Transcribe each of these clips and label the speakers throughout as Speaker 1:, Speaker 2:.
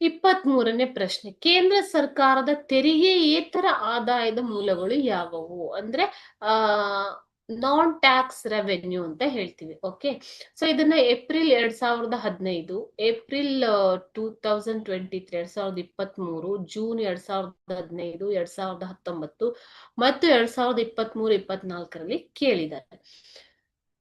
Speaker 1: ಇಪ್ಪತ್ತ್ ಮೂರನೇ ಪ್ರಶ್ನೆ, ಕೇಂದ್ರ ಸರ್ಕಾರದ ತೆರಿಗೆಯೇತರ ಆದಾಯದ ಮೂಲಗಳು ಯಾವುವು? ಅಂದ್ರೆ, ಆ, ನಾನ್ ಟ್ಯಾಕ್ಸ್ ರೆವೆನ್ಯೂ ಅಂತ ಹೇಳ್ತೀವಿ, ಓಕೆ? ಸೊ, ಇದನ್ನ ಏಪ್ರಿಲ್ ಎರಡ್ ಸಾವಿರದ ಹದಿನೈದು, April two thousand twenty three ಎರಡ್ ಸಾವಿರದ ಇಪ್ಪತ್ತ್ ಮೂರು ಜೂನ್ ಎರಡ್ ಸಾವಿರದ ಹದಿನೈದು, ಎರಡ್ ಸಾವಿರದ ಹತ್ತೊಂಬತ್ತು ಮತ್ತು ಎರಡ್ ಸಾವಿರದ ಇಪ್ಪತ್ತ್ ಮೂರು ಇಪ್ಪತ್ನಾಲ್ಕರಲ್ಲಿ ಕೇಳಿದ್ದಾರೆ.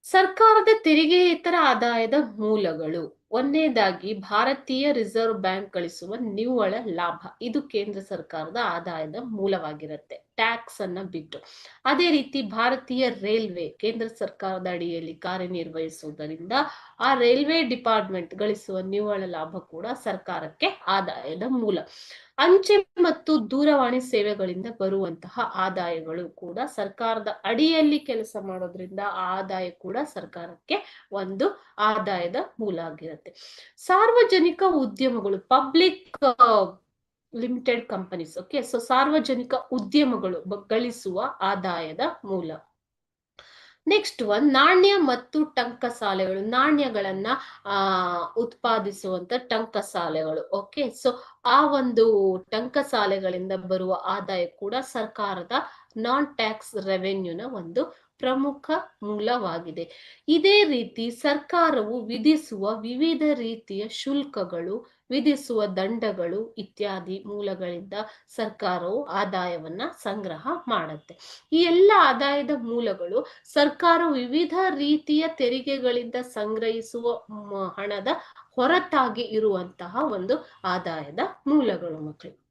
Speaker 1: ಸರ್ಕಾರದ ತೆರಿಗೆಯೇತರ ಆದಾಯದ ಮೂಲಗಳು ಒಂದನೇದಾಗಿ ಭಾರತೀಯ ರಿಸರ್ವ್ ಬ್ಯಾಂಕ್ ಗಳಿಸುವ ನಿವ್ವಳ ಲಾಭ. ಇದು ಕೇಂದ್ರ ಸರ್ಕಾರದ ಆದಾಯದ ಮೂಲವಾಗಿರುತ್ತೆ. ಟ್ಯಾಕ್ಸ್ ಅನ್ನ ಬಿಟ್ಟು. ಅದೇ ರೀತಿ ಭಾರತೀಯ ರೈಲ್ವೆ ಕೇಂದ್ರ ಸರ್ಕಾರದ ಅಡಿಯಲ್ಲಿ ಕಾರ್ಯನಿರ್ವಹಿಸುವುದರಿಂದ ಆ ರೈಲ್ವೆ ಡಿಪಾರ್ಟ್ಮೆಂಟ್ ಗಳಿಸುವ ನಿವ್ವಳ ಲಾಭ ಕೂಡ ಸರ್ಕಾರಕ್ಕೆ ಆದಾಯದ ಮೂಲ. ಅಂಚೆ ಮತ್ತು ದೂರವಾಣಿ ಸೇವೆಗಳಿಂದ ಬರುವಂತಹ ಆದಾಯಗಳು ಕೂಡ ಸರ್ಕಾರದ ಅಡಿಯಲ್ಲಿ ಕೆಲಸ ಮಾಡೋದ್ರಿಂದ ಆ ಆದಾಯ ಕೂಡ ಸರ್ಕಾರಕ್ಕೆ ಒಂದು ಆದಾಯದ ಮೂಲ ಆಗಿರುತ್ತೆ. ಸಾರ್ವಜನಿಕ ಉದ್ಯಮಗಳು public limited companies okay so ಸಾರ್ವಜನಿಕ ಉದ್ಯಮಗಳು ಗಳಿಸುವ ಆದಾಯದ ಮೂಲ. ನೆಕ್ಸ್ಟ್ ಒನ್ ನಾಣ್ಯ ಮತ್ತು ಟಂಕಸಾಲೆಗಳು ನಾಣ್ಯಗಳನ್ನ, ಆ, ಉತ್ಪಾದಿಸುವಂತ ಟಂಕಸಾಲೆಗಳು ಓಕೆ ಸೊ ಆ ಒಂದು ಟಂಕಸಾಲೆಗಳಿಂದ ಬರುವ ಆದಾಯ ಕೂಡ ಸರ್ಕಾರದ ನಾನ್ ಟ್ಯಾಕ್ಸ್ ರೆವೆನ್ಯೂನ ಒಂದು ಪ್ರಮುಖ ಮೂಲವಾಗಿದೆ. ಇದೇ ರೀತಿ ಸರ್ಕಾರವು ವಿಧಿಸುವ ವಿವಿಧ ರೀತಿಯ ಶುಲ್ಕಗಳು, ವಿಧಿಸುವ ದಂಡಗಳು ಇತ್ಯಾದಿ ಮೂಲಗಳಿಂದ ಸರ್ಕಾರವು ಆದಾಯವನ್ನ ಸಂಗ್ರಹ ಮಾಡುತ್ತೆ. ಈ ಎಲ್ಲ ಆದಾಯದ ಮೂಲಗಳು ಸರ್ಕಾರ ವಿವಿಧ ರೀತಿಯ ತೆರಿಗೆಗಳಿಂದ ಸಂಗ್ರಹಿಸುವ ಹಣದ ಹೊರತಾಗಿ ಇರುವಂತಹ ಒಂದು ಆದಾಯದ ಮೂಲಗಳು ಮಕ್ಕಳು